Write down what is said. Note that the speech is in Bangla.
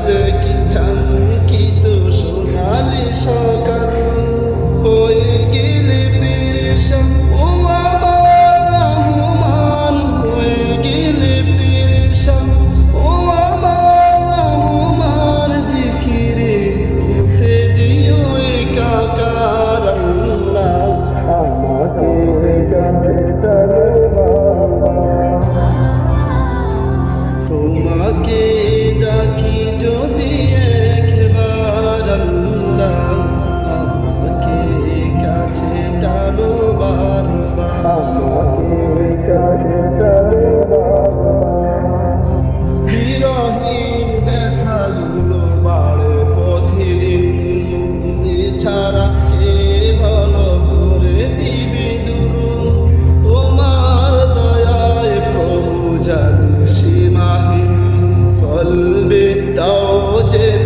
The. মাহিম কলবে তাও যে